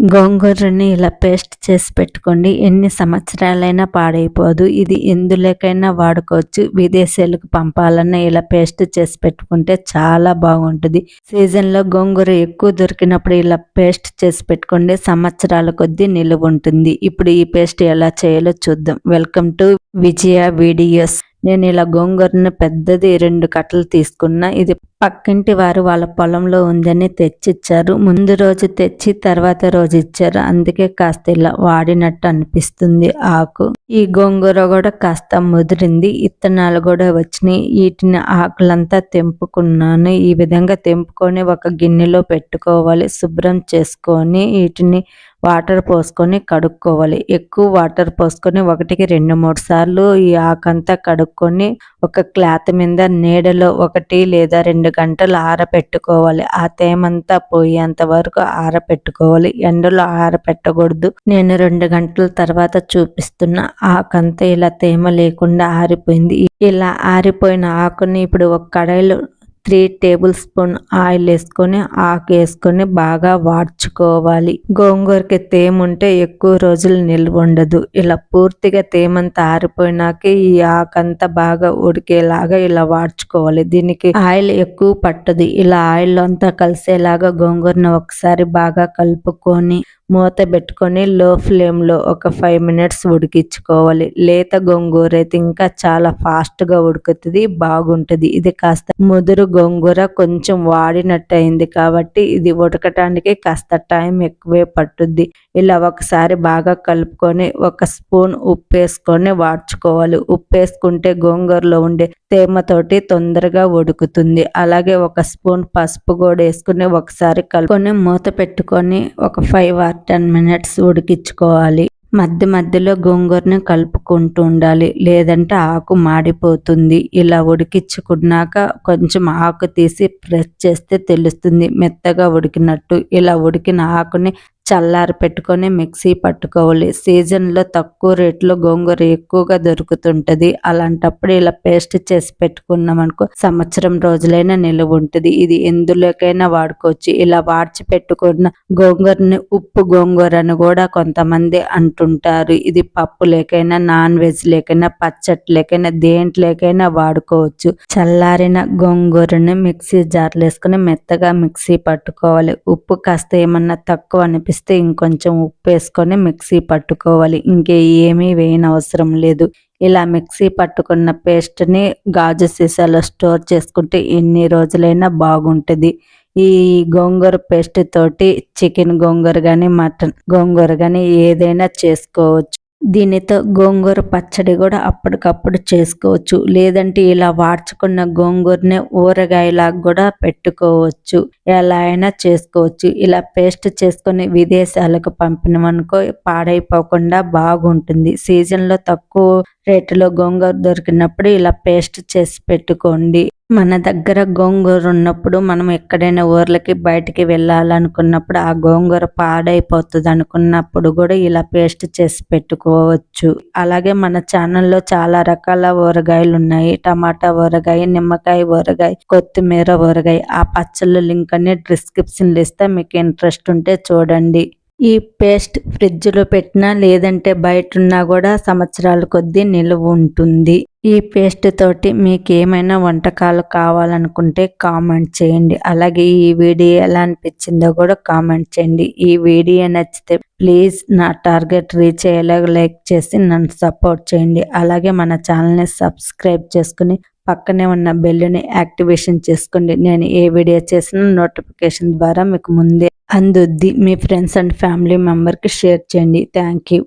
గోంగూరని ఇలా పేస్ట్ చేసి పెట్టుకోండి. ఎన్ని సంవత్సరాలైనా పాడైపోదు. ఇది ఎందులోకైనా వాడుకోవచ్చు. విదేశాలకు పంపాలన్నా ఇలా పేస్ట్ చేసి పెట్టుకుంటే చాలా బాగుంటుంది. సీజన్లో గోంగూర ఎక్కువ దొరికినప్పుడు ఇలా పేస్ట్ చేసి పెట్టుకోండి సంవత్సరాల కొద్దీ నిలువ ఉంటుంది ఇప్పుడు ఈ పేస్ట్ ఎలా చేయాలో చూద్దాం. Welcome to Vijaya videos. నేను ఇలా గోంగూరను పెద్దది రెండు కట్టలు తీసుకున్నా ఇది పక్కింటి వారు వాళ్ళ పొలంలో ఉందని తెచ్చిచ్చారు. ముందు రోజు తెచ్చి తర్వాత రోజు ఇచ్చారు. అందుకే కాస్త ఇలా వాడినట్టు అనిపిస్తుంది ఆకు. ఈ గోంగూర కూడా కాస్త ముదిరింది. ఇత్తనాలు కూడా వచ్చినాయి. వీటిని ఆకులంతా తెంపుకున్నాను. ఈ విధంగా తెంపుకొని ఒక గిన్నెలో పెట్టుకోవాలి. శుభ్రం చేసుకొని వీటిని వాటర్ పోసుకొని కడుక్కోవాలి. ఎక్కువ వాటర్ పోసుకొని ఒకటికి రెండు మూడు సార్లు ఈ ఆకంతా కడుక్కొని ఒక క్లాత్ మీద నీడలో ఒకటి లేదా రెండు గంటలు ఆరపెట్టుకోవాలి. ఆ తేమంతా పోయేంత వరకు ఆరపెట్టుకోవాలి. ఎండలో ఆరపెట్టకూడదు. నేను రెండు గంటల తర్వాత చూపిస్తున్న ఆకంతా ఇలా తేమ లేకుండా ఆరిపోయింది. ఇలా ఆరిపోయిన ఆకుని ఇప్పుడు ఒక కడాయిలో త్రీ టేబుల్ స్పూన్ ఆయిల్ వేసుకొని ఆకు వేసుకొని బాగా వాడ్చుకోవాలి. గోంగూరకి తేముంటే ఎక్కువ రోజులు నిల్వ ఉండదు. ఇలా పూర్తిగా తేమంతా ఆరిపోయినాక ఈ ఆకంతా బాగా ఉడికేలాగా ఇలా వాడ్చుకోవాలి. దీనికి ఆయిల్ ఎక్కువ పట్టదు. ఇలా ఆయిల్ అంతా కలిసేలాగా గోంగూరను ఒకసారి బాగా కలుపుకొని మూత పెట్టుకొని లో ఫ్లేమ్లో ఒక ఫైవ్ మినిట్స్ ఉడికించుకోవాలి. లేత గోంగూర అయితే ఇంకా చాలా ఫాస్ట్గా ఉడుకుతుంది బాగుంటుంది. ఇది కాస్త ముదురు గోంగూర కొంచెం వాడినట్టు అయింది కాబట్టి ఇది ఉడకటానికి కాస్త టైం ఎక్కువే పట్టుద్ది. ఇలా ఒకసారి బాగా కలుపుకొని ఒక స్పూన్ ఉప్పు వేసుకొని వాడ్చుకోవాలి. ఉప్పు వేసుకుంటే గోంగూరలో ఉండే తేమతోటి తొందరగా ఉడుకుతుంది. అలాగే ఒక స్పూన్ పసుపు కూడా వేసుకుని ఒకసారి కలుపుకొని మూత పెట్టుకొని ఒక ఫైవ్ ఆర్ టెన్ మినిట్స్ ఉడికించుకోవాలి. మధ్య మధ్యలో గోంగూరని కలుపుకుంటూ ఉండాలి. లేదంటే ఆకు మాడిపోతుంది. ఇలా ఉడికించుకున్నాక కొంచెం ఆకు తీసి ప్రెస్ చేస్తే తెలుస్తుంది. మెత్తగా ఉడికినట్టు. ఇలా ఉడికిన ఆకుని చల్లారి పెట్టుకొని మిక్సీ పట్టుకోవాలి. సీజన్లో తక్కువ రేట్లో గోంగూర ఎక్కువగా దొరుకుతుంటుంది. అలాంటప్పుడు ఇలా పేస్ట్ చేసి పెట్టుకున్నాం అనుకో సంవత్సరం రోజులైనా నిలువ ఉంటుంది. ఇది ఎందులోకైనా వాడుకోవచ్చు. ఇలా వాడ్చి పెట్టుకున్న గోంగూరని ఉప్పు గోంగూర అని కూడా కొంతమంది అంటుంటారు. ఇది పప్పు లేకైనా నాన్ వెజ్ లేకైనా పచ్చడి లేకైనా దేంట్లోకైనా వాడుకోవచ్చు. చల్లారిన గోంగూరని మిక్సీ జార్లు వేసుకుని మెత్తగా మిక్సీ పట్టుకోవాలి. ఉప్పు కాస్త ఏమన్నా తక్కువ అనిపిస్తుంది వేస్తే ఇంకొంచెం ఉప్పు వేసుకొని మిక్సీ పట్టుకోవాలి. ఇంకే ఏమీ వేయనవసరం లేదు. ఇలా మిక్సీ పట్టుకున్న పేస్ట్ని గాజు సీసాలో స్టోర్ చేసుకుంటే ఎన్ని రోజులైనా బాగుంటుంది. ఈ గోంగూర పేస్ట్ తోటి చికెన్ గోంగూర కానీ మటన్ గోంగూర కానీ ఏదైనా చేసుకోవచ్చు. దీనితో గోంగూర పచ్చడి కూడా అప్పటికప్పుడు చేసుకోవచ్చు. లేదంటే ఇలా వాడ్చుకున్న గోంగూరనే ఊరగాయలాగా కూడా పెట్టుకోవచ్చు. ఎలా అయినా చేసుకోవచ్చు. ఇలా పేస్ట్ చేసుకొని విదేశాలకు పంపినమనుకో పాడైపోకుండా బాగుంటుంది. సీజన్లో తక్కువ రేటులో గోంగూర దొరికినప్పుడు ఇలా పేస్ట్ చేసి పెట్టుకోండి. మన దగ్గర గోంగూర ఉన్నప్పుడు మనం ఎక్కడైనా ఊర్లకి బయటికి వెళ్ళాలనుకున్నప్పుడు ఆ గోంగూర పాడైపోతుంది అనుకున్నప్పుడు కూడా ఇలా పేస్ట్ చేసి పెట్టుకోవచ్చు. అలాగే మన ఛానల్లో చాలా రకాల ఊరగాయలు ఉన్నాయి. టమాటా ఊరగాయ నిమ్మకాయ ఊరగాయ కొత్తిమీర ఊరగాయ. ఆ పచ్చళ్ళ లింక్ అన్ని డిస్క్రిప్షన్లు ఇస్తే మీకు ఇంట్రెస్ట్ ఉంటే చూడండి. ఈ పేస్ట్ ఫ్రిడ్జ్లో పెట్టినా లేదంటే బయట ఉన్నా కూడా సంవత్సరాల కొద్దీ నిలువ ఉంటుంది. ఈ పేస్ట్ తోటి మీకు ఏమైనా వంటకాలు కావాలనుకుంటే కామెంట్ చేయండి. అలాగే ఈ వీడియో ఎలా అనిపించిందో కూడా కామెంట్ చేయండి. ఈ వీడియో నచ్చితే ప్లీజ్ నా టార్గెట్ రీచ్ అయ్యేలాగా లైక్ చేసి నన్ను సపోర్ట్ చేయండి. అలాగే మన ఛానల్ని సబ్స్క్రైబ్ చేసుకుని పక్కనే ఉన్న బెల్లుని యాక్టివేషన్ చేసుకోండి. నేను ఏ వీడియో చేసినా నోటిఫికేషన్ ద్వారా మీకు ముందే అందుద్ది మీ ఫ్రెండ్స్ అండ్ ఫ్యామిలీ మెంబర్కి షేర్ చేయండి. Thank you.